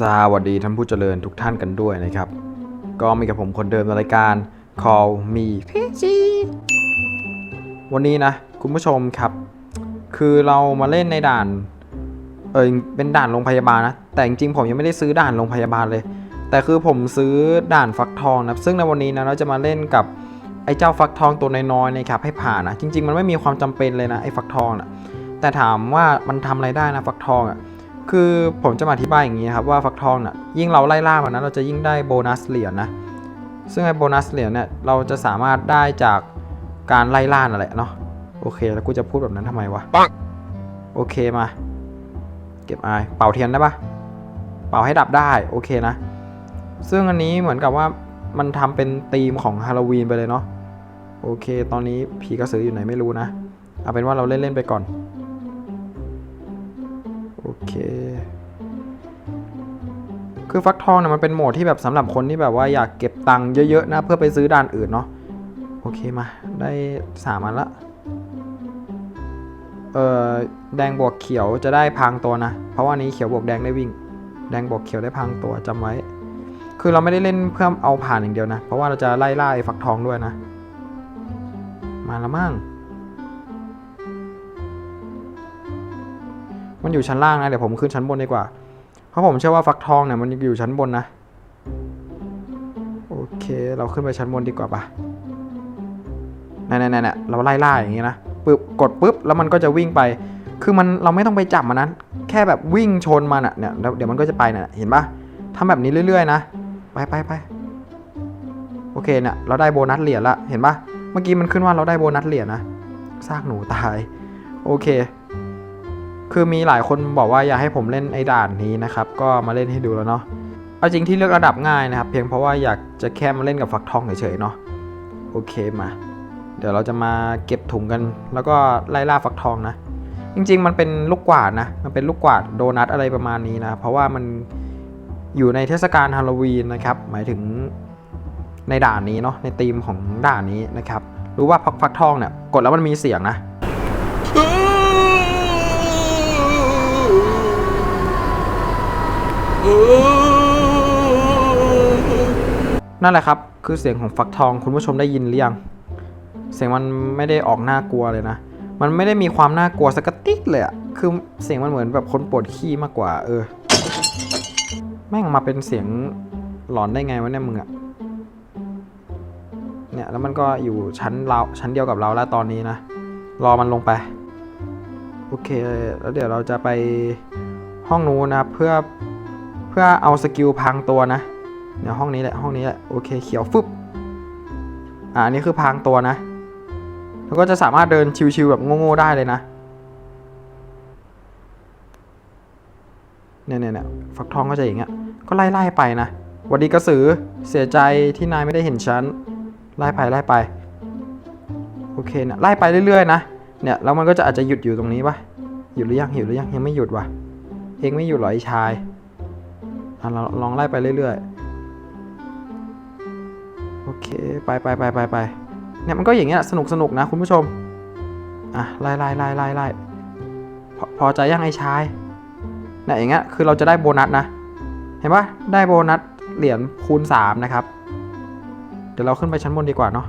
สวัสดีท่านผู้เจริญทุกท่านกันด้วยนะครับ ก็มีกับผมคนเดิมในรายการ Call Me PG วันนี้นะ คุณผู้ชมครับ คือเรามาเล่นในด่าน เออเป็นด่านโรงพยาบาลนะ แต่จริงๆผมยังไม่ได้ซื้อด่านโรงพยาบาลเลย แต่คือผมซื้อด่านฟักทองนะ ซึ่งในวันนี้นะเราจะมาเล่นกับไอ้เจ้าฟักทองตัวน้อยๆนะครับให้ผ่านนะ จริง ๆ มันไม่มีความจำเป็นเลยนะไอ้ฟักทองนะแต่ถามว่ามันทำอะไรได้นะฟักทองอะ คือผมจะมาอธิบายอย่างนี้นะครับว่าฟักทองน่ะยิ่งเราไล่ล่ามันนะเราจะยิ่งได้โบนัสเหรียญนะซึ่งไอ้โบนัสเหรียญเนี่ยเราจะสามารถได้จากการไล่ล่านั่นแหละเนาะโอเคแล้วกูจะพูดแบบนั้นทำไมวะปังโอเคมา เก็บอายเป่าเทียนได้ปะเป่าให้ดับได้โอเคนะ ซึ่งอันนี้เหมือนกับว่ามันทำเป็นธีมของฮาโลวีนไปเลยเนาะโอเค ตอนนี้ผีกระสืออยู่ไหนไม่รู้นะเอาเป็นว่าเราเล่น ๆ ไปก่อน โอเค คือฟักทองเนี่ยมันเป็นโหมดที่แบบสำหรับคนที่แบบว่าอยากเก็บตังค์เยอะๆนะ เพื่อไปซื้อด่านอื่นเนาะโอเคมา ได้สามอันละเอ่อแดงบวกเขียวจะได้พรางตัวนะ เพราะว่านี้เขียวบวกแดงได้วิ่ง แดงบวกเขียวได้พรางตัวจำไว้ คือเราไม่ได้เล่นเพื่อเอาผ่านอย่างเดียวนะ เพราะว่าเราจะไล่ล่าไอ้ฟักทองด้วยนะ มาละมั่ง มันอยู่ชั้นล่างนะ เดี๋ยวผมขึ้นชั้นบนดีกว่า เพราะผมเชื่อว่าฟักทองเนี่ยมันอยู่ชั้นบนนะ โอเค เราขึ้นไปชั้นบนดีกว่าปะนั่นๆๆเราไล่ล่าอย่างงี้นะปึ๊บกดปึ๊บแล้วมันก็จะวิ่งไป คือมันเราไม่ต้องไปจับมันนะแค่แบบวิ่งชนมันอะเนี่ยเดี๋ยวมันก็จะไปเนี่ยเห็นปะทำแบบนี้เรื่อย ๆ นะ ไปไปไปโอเคเนี่ยเราได้โบนัสเหรียญละเห็นปะเมื่อกี้มันขึ้นว่าเราได้โบนัสเหรียญนะซากหนูตาย โอเค คือมีหลายคนบอกว่าอยากให้ผมเล่นไอ้ด่านนี้นะครับก็มาเล่นให้ดูแล้วเนาะเอาจริงที่เลือกระดับง่ายนะครับ เพียงเพราะว่าอยากจะแค่มาเล่นกับฟักทองเฉยๆเนาะโอเคมา เดี๋ยวเราจะมาเก็บถุงกัน แล้วก็ไล่ล่าฟักทองนะ จริง ๆ มันเป็นลูกกวาดนะมันเป็นลูกกวาดโดนัทอะไรประมาณนี้นะเพราะว่ามันอยู่ในเทศกาลฮาโลวีนนะครับ หมายถึงในด่านนี้เนาะในธีมของด่านนี้นะครับ รู้ว่าฟักฟักทองเนี่ยกดแล้วมันมีเสียงนะ นั่นแหละครับ คือเสียงของฟักทองคุณผู้ชมได้ยินหรือยัง เสียงมันไม่ได้ออกน่ากลัวเลยนะ มันไม่ได้มีความน่ากลัวสักติดเลยอะคือเสียงมันเหมือนแบบคนปวดขี้มากกว่า เออ แม่งมาเป็นเสียงหลอนได้ไงวะเนี่ยมึงอะเนี่ยแล้วมันก็อยู่ชั้นเราชั้นเดียวกับเราแล้วตอนนี้นะ รอมันลงไป โอเค แล้วเดี๋ยวเราจะไปห้องนู้นนะเพื่อเพื่อเอาสกิลพรางตัวนะ เดี๋ยวห้องนี้แหละห้องนี้แหละโอเคเขียวฟึบอ่าอันนี้คือพางตัวนะ แล้วก็จะสามารถเดินชิวๆแบบโง่ๆได้เลยนะเนี่ยเนี่ยเนี่ยฟักทองก็จะอย่างเงี้ยก็ไล่ไล่ไปนะวัดดีกระสือเสียใจที่นายไม่ได้เห็นฉันไล่ไปไล่ไปโอเคเนี่ยไล่ไปเรื่อยๆนะเนี่ยแล้วมันก็จะอาจจะหยุดอยู่ตรงนี้ปะหยุดหรือยังหยุดหรือยังยังไม่หยุดวะเองไม่หยุดหรอไอ้ชายอะเราลองไล่ไปเรื่อยๆ โอเค ไปไปไปไปไปเนี่ยมันก็อย่างเงี้ยสนุกสนุกนะคุณผู้ชม อะไล่ไล่ไล่ไล่ไล่พอพอใจยังไอ้ชายเนี่ยอย่างเงี้ยคือเราจะได้โบนัสนะ เห็นปะได้โบนัสเหรียญคูณ 3 นะครับ เดี๋ยวเราขึ้นไปชั้นบนดีกว่าเนาะ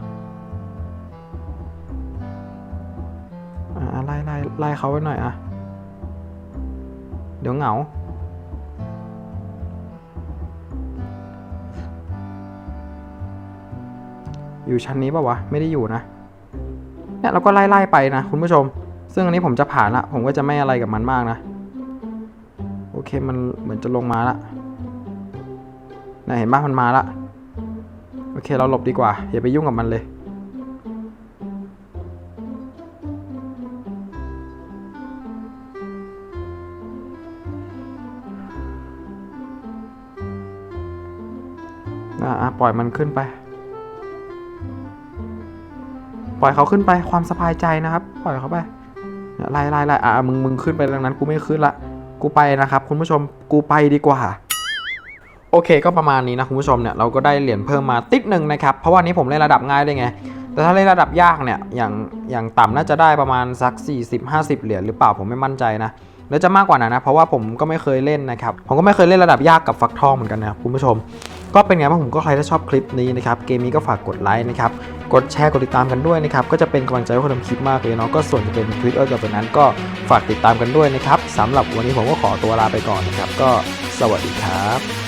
อะไล่ไล่ไล่เขาไว้หน่อยอะเดี๋ยวเหงา อยู่ชั้นนี้ปะวะ ไม่ได้อยู่นะ เนี่ยเราก็ไล่ไล่ไปนะคุณผู้ชม ซึ่งอันนี้ผมจะผ่านละ ผมก็จะไม่อะไรกับมันมากนะ โอเคมันเหมือนจะลงมาละน่ะเห็นปะมันมาละ โอเคเราหลบดีกว่า อย่าไปยุ่งกับมันเลย อะอะปล่อยมันขึ้นไป ล่อยเขาขึ้นไปความสบายใจนะครับ ปล่อยเขาไปเนี่ยไล่ไล่ไล่อะมึงมึงขึ้นไปดังนั้นกูไม่ขึ้นละกูไปนะครับ คุณผู้ชมกูไปดีกว่าโอเคก็ประมาณนี้นะคุณผู้ชมเนี่ยเราก็ได้เหรียญเพิ่มมาติดหนึ่งนะครับ เพราะว่านี้ผมเล่นระดับง่ายด้วยไง แต่ถ้าเล่นระดับยากเนี่ยอย่างอย่างต่ำน่าจะได้ประมาณสัก 40-50 เหรียญหรือเปล่าผมไม่มั่นใจนะแล้วจะมากกว่านั้นนะเพราะว่าผมก็ไม่เคยเล่นนะครับผมก็ไม่เคยเล่นระดับยากกับฟักทองเหมือนกันนะคุณผู้ชม ก็เป็นไงบ้างผมก็ใครถ้าชอบคลิปนี้นะครับเกมนี้ก็ฝากกดไลค์นะครับกดแชร์กดติดตามกันด้วยนะครับก็จะเป็นกำลังใจให้คนทำคลิปมากเลยเนาะก็ส่วนจะเป็นคลิปเออกับตัวนั้นก็ฝากติดตามกันด้วยนะครับสำหรับวันนี้ผมก็ขอตัวลาไปก่อนนะครับก็สวัสดีครับ